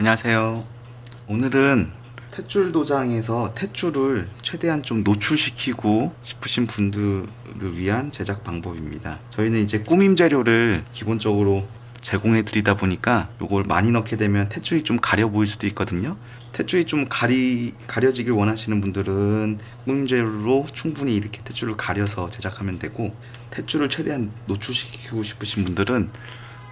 안녕하세요. 오늘은 탯줄 도장에서 탯줄을 최대한 좀 노출시키고 싶으신 분들을 위한 제작 방법입니다. 저희는 이제 꾸밈 재료를 기본적으로 제공해 드리다 보니까 이걸 많이 넣게 되면 탯줄이 좀 가려 보일 수도 있거든요. 탯줄이 좀 가리 가려지길 원하시는 분들은 꾸밈 재료로 충분히 이렇게 탯줄을 가려서 제작하면 되고 탯줄을 최대한 노출시키고 싶으신 분들은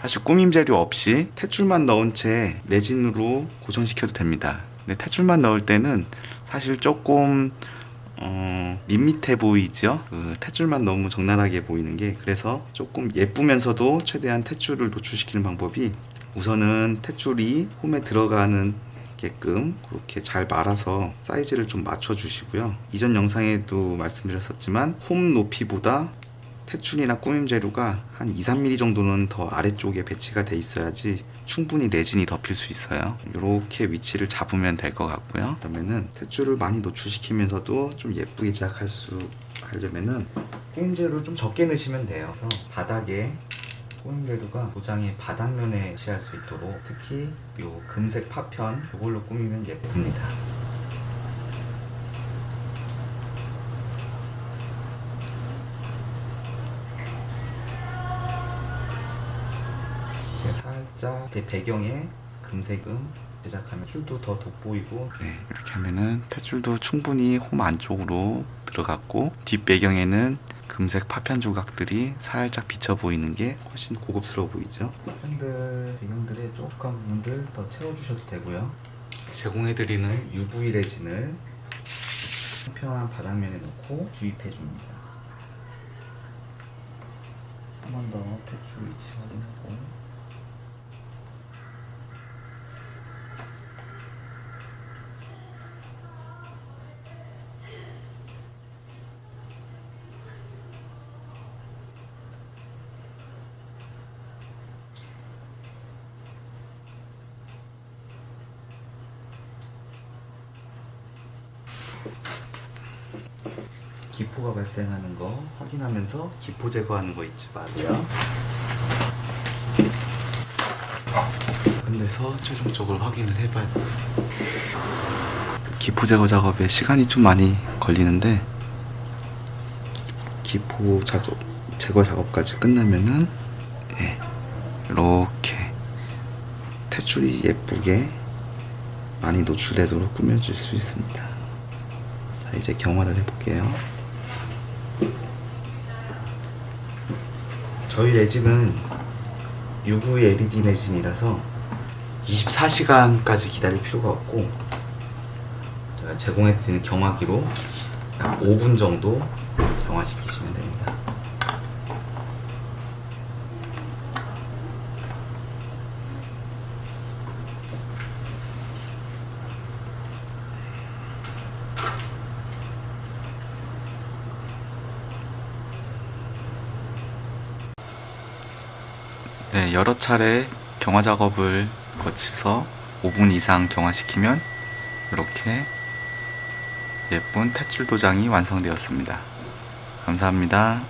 사실 꾸밈 재료 없이 탯줄만 넣은 채 레진으로 고정시켜도 됩니다. 근데 탯줄만 넣을 때는 사실 조금 어, 밋밋해 보이죠? 그 탯줄만 너무 적나라하게 보이는 게 그래서 조금 예쁘면서도 최대한 탯줄을 노출시키는 방법이 우선은 탯줄이 홈에 들어가는 게끔 그렇게 잘 말아서 사이즈를 좀 맞춰 주시고요. 이전 영상에도 말씀드렸었지만 홈 높이보다 탯줄이나 꾸밈 재료가 한 2, 3mm 정도는 더 아래쪽에 배치가 돼 있어야지 충분히 레진이 덮일 수 있어요. 이렇게 위치를 잡으면 될 것 같고요. 그러면은 탯줄을 많이 노출시키면서도 좀 예쁘게 제작할 수 하려면은 꾸밈 재료를 좀 적게 넣으시면 돼요. 그래서 바닥에 꾸밈 재료가 도장의 바닥면에 취할 수 있도록 특히 요 금색 파편 이걸로 꾸미면 예쁩니다. 이렇게 살짝 이렇게 배경에 금색음 제작하면 줄도 더 돋보이고. 네, 이렇게 하면은 탯줄도 충분히 홈 안쪽으로 들어갔고 뒷 배경에는 금색 파편 조각들이 살짝 비쳐 보이는 게 훨씬 고급스러워 보이죠. 파편들 배경들의 촉촉한 부분들 더 채워주셔도 되고요. 제공해드리는 UV 레진을 평평한 바닥면에 넣고 주입해 줍니다. 한 번 더 탯줄 위치 확인하고 기포가 발생하는 거 확인하면서 기포 제거하는 거 잊지 마고요. 끝내서 최종적으로 확인을 해봐야 돼요. 기포 제거 작업에 시간이 좀 많이 걸리는데 기포 작업 제거 작업까지 끝나면은 예, 이렇게 탯줄이 예쁘게 많이 노출되도록 꾸며줄 수 있습니다. 자 이제 경화를 해볼게요. 저희 레진은 UV LED 레진이라서 24시간까지 기다릴 필요가 없고 제가 제공해드리는 경화기로 약 5분 정도 경화시키시면 됩니다. 네, 여러 차례 경화 작업을 거쳐서 5분 이상 경화시키면 이렇게 예쁜 탯줄 도장이 완성되었습니다. 감사합니다.